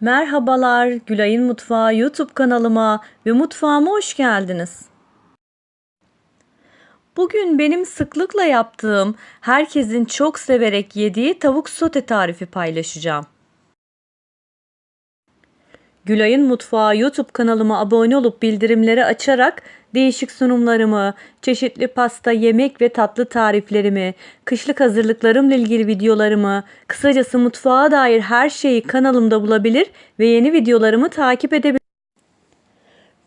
Merhabalar, Gülay'ın Mutfağı YouTube kanalıma ve mutfağıma hoş geldiniz. Bugün benim sıklıkla yaptığım, herkesin çok severek yediği tavuk sote tarifi paylaşacağım. Gülay'ın Mutfağı YouTube kanalıma abone olup bildirimleri açarak değişik sunumlarımı, çeşitli pasta, yemek ve tatlı tariflerimi, kışlık hazırlıklarımla ilgili videolarımı, kısacası mutfağa dair her şeyi kanalımda bulabilir ve yeni videolarımı takip edebilir.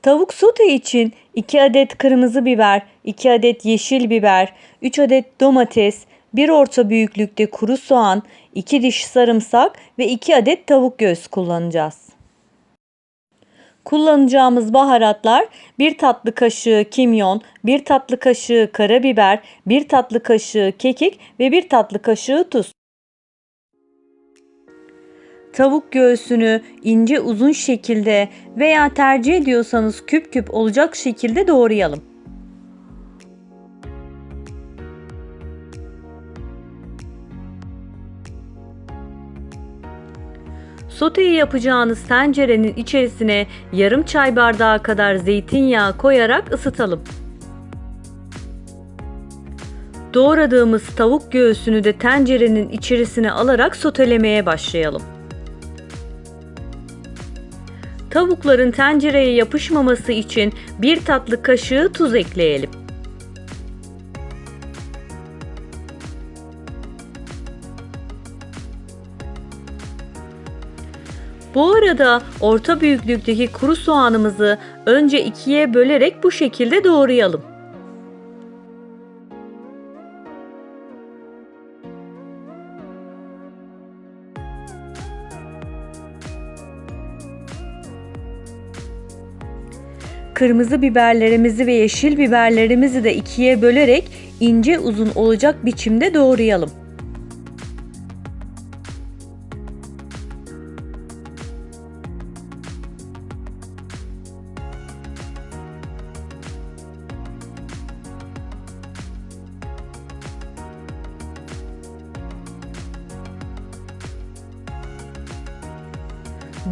Tavuk sote için 2 adet kırmızı biber, 2 adet yeşil biber, 3 adet domates, 1 orta büyüklükte kuru soğan, 2 diş sarımsak ve 2 adet tavuk göğsü kullanacağız. Kullanacağımız baharatlar 1 tatlı kaşığı kimyon, 1 tatlı kaşığı karabiber, 1 tatlı kaşığı kekik ve 1 tatlı kaşığı tuz. Tavuk göğsünü ince uzun şekilde veya tercih ediyorsanız küp küp olacak şekilde doğrayalım. Soteyi yapacağınız tencerenin içerisine yarım çay bardağı kadar zeytinyağı koyarak ısıtalım. Doğradığımız tavuk göğsünü de tencerenin içerisine alarak sotelemeye başlayalım. Tavukların tencereye yapışmaması için bir tatlı kaşığı tuz ekleyelim. Bu arada orta büyüklükteki kuru soğanımızı önce ikiye bölerek bu şekilde doğrayalım. Kırmızı biberlerimizi ve yeşil biberlerimizi de ikiye bölerek ince uzun olacak biçimde doğrayalım.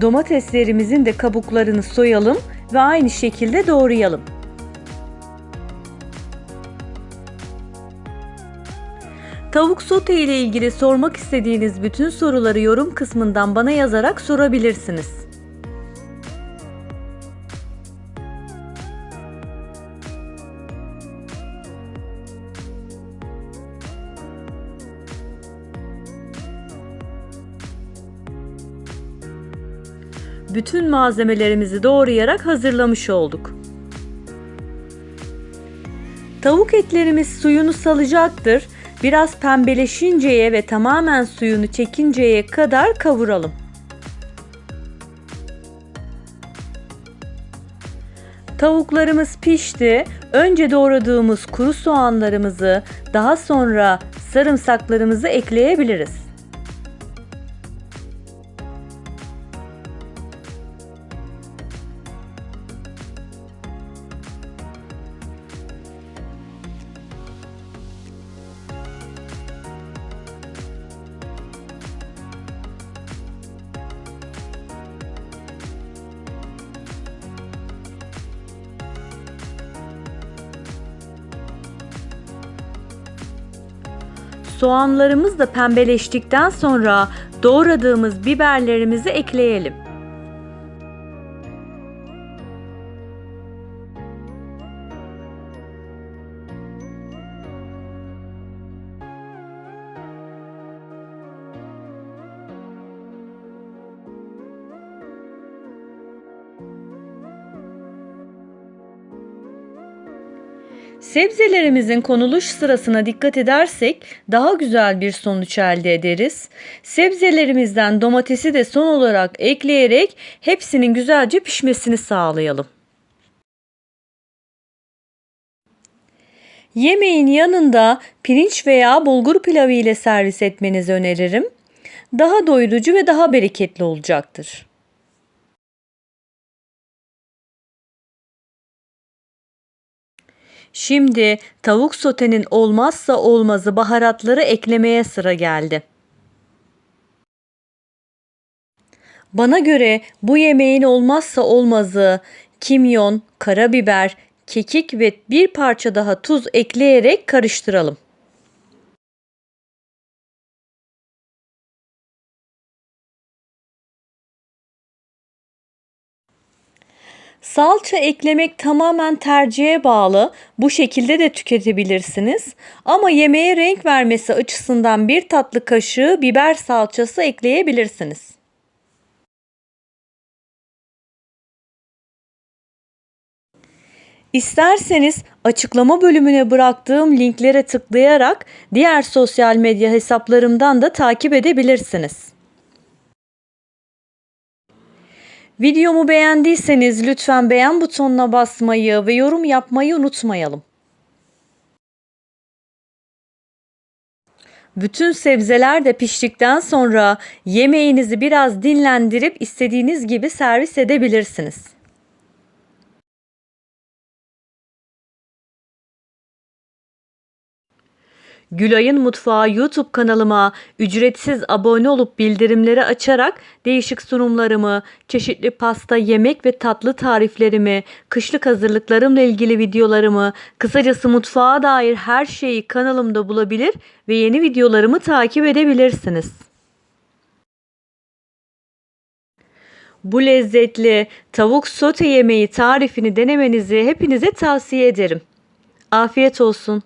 Domateslerimizin de kabuklarını soyalım ve aynı şekilde doğrayalım. Tavuk sote ile ilgili sormak istediğiniz bütün soruları yorum kısmından bana yazarak sorabilirsiniz. Bütün malzemelerimizi doğrayarak hazırlamış olduk. Tavuk etlerimiz suyunu salacaktır. Biraz pembeleşinceye ve tamamen suyunu çekinceye kadar kavuralım. Tavuklarımız pişti. Önce doğradığımız kuru soğanlarımızı, daha sonra sarımsaklarımızı ekleyebiliriz. Soğanlarımız da pembeleştikten sonra doğradığımız biberlerimizi ekleyelim. Sebzelerimizin konuluş sırasına dikkat edersek daha güzel bir sonuç elde ederiz. Sebzelerimizden domatesi de son olarak ekleyerek hepsinin güzelce pişmesini sağlayalım. Yemeğin yanında pirinç veya bulgur pilavı ile servis etmenizi öneririm. Daha doyurucu ve daha bereketli olacaktır. Şimdi tavuk sotenin olmazsa olmazı baharatları eklemeye sıra geldi. Bana göre bu yemeğin olmazsa olmazı kimyon, karabiber, kekik ve bir parça daha tuz ekleyerek karıştıralım. Salça eklemek tamamen tercihe bağlı. Bu şekilde de tüketebilirsiniz. Ama yemeğe renk vermesi açısından bir tatlı kaşığı biber salçası ekleyebilirsiniz. İsterseniz açıklama bölümüne bıraktığım linklere tıklayarak diğer sosyal medya hesaplarımdan da takip edebilirsiniz. Videomu beğendiyseniz lütfen beğen butonuna basmayı ve yorum yapmayı unutmayalım. Bütün sebzeler de piştikten sonra yemeğinizi biraz dinlendirip istediğiniz gibi servis edebilirsiniz. Gülay'ın Mutfağı YouTube kanalıma ücretsiz abone olup bildirimleri açarak değişik sunumlarımı, çeşitli pasta, yemek ve tatlı tariflerimi, kışlık hazırlıklarımla ilgili videolarımı, kısacası mutfağa dair her şeyi kanalımda bulabilir ve yeni videolarımı takip edebilirsiniz. Bu lezzetli tavuk sote yemeği tarifini denemenizi hepinize tavsiye ederim. Afiyet olsun.